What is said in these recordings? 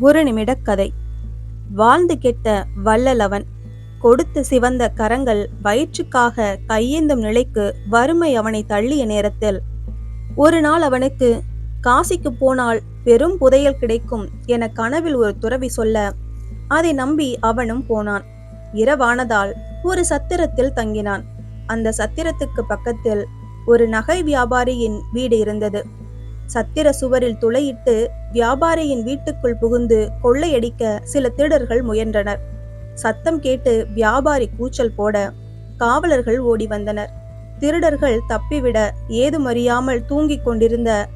ஒரு நிமிட கதை. வாழ்ந்து கெட்ட வள்ளலவன் கொடுத்து சிவந்த கரங்கள் வயிற்றுக்காக கையேந்தும் நிலைக்கு வறுமை அவனை தள்ளிய நேரத்தில் ஒரு நாள் அவனுக்கு காசிக்கு போனால் பெரும் புதையல் கிடைக்கும் என கனவில் ஒரு துறவி சொல்ல அதை நம்பி அவனும் போனான். இரவானதால் ஒரு சத்திரத்தில் தங்கினான். அந்த சத்திரத்துக்கு பக்கத்தில் ஒரு நகை வியாபாரியின் வீடு இருந்தது. சத்திர சுவரில் துளையிட்டு வியாபாரியின் வீட்டுக்குள் புகுந்து கொள்ளையடிக்க சில திருடர்கள் முயன்றனர். சத்தம் கேட்டு வியாபாரி கூச்சல் போட காவலர்கள் ஓடி வந்தனர். திருடர்கள் தப்பிவிட ஏதுமறியாமல் தூங்கிக் கொண்டிருந்த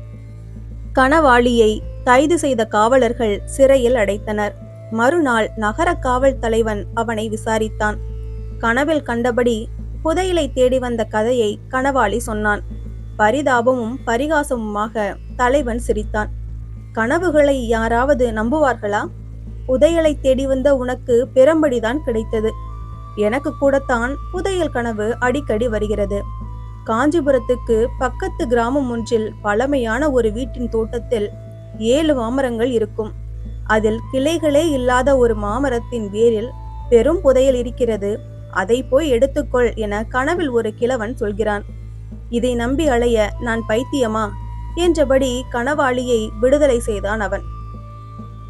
கணவாளியை கைது செய்த காவலர்கள் சிறையில் அடைத்தனர். மறுநாள் நகர காவல் தலைவன் அவனை விசாரித்தான். கனவில் கண்டபடி புதையலை தேடி வந்த கதையை கணவாளி சொன்னான். பரிதாபமும் பரிகாசமுமாக தலைவன் சிரித்தான். கனவுகளை யாராவது நம்புவார்களா? புதையலை தேடி வந்த உனக்கு பெரும்படிதான் கிடைத்தது. எனக்கு கூடத்தான் புதையல் கனவு அடிக்கடி வருகிறது. காஞ்சிபுரத்துக்கு பக்கத்து கிராமம் ஒன்றில் பழமையான ஒரு வீட்டின் தோட்டத்தில் ஏழு மாமரங்கள் இருக்கும். அதில் கிளைகளே இல்லாத ஒரு மாமரத்தின் வேரில் பெரும் புதையல் இருக்கிறது. அதை போய் எடுத்துக்கொள் என கனவில் ஒரு கிழவன் சொல்கிறான். இதை நம்பி அலைய நான் பைத்தியமா? என்றபடி கனவாளியை விடுதலை செய்தான் அவன்.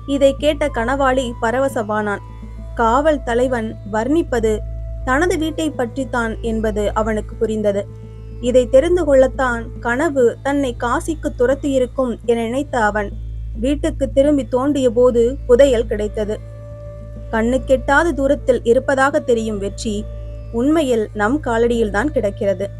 இதை கேட்ட கனவாளி பரவசமானான். காவல் தலைவன் வர்ணிப்பது தனது வீட்டை பற்றித்தான் என்பது அவனுக்கு புரிந்தது. இதை தெரிந்து கொள்ளத்தான் கனவு தன்னை காசிக்கு துரத்தியிருக்கும் என நினைத்த அவன் வீட்டுக்கு திரும்பி தோண்டிய போது புதையல் கிடைத்தது. கண்ணுக்கெட்டாத தூரத்தில் இருப்பதாக தெரியும் வெற்றி உண்மையில் நம் காலடியில்தான் கிடக்கிறது.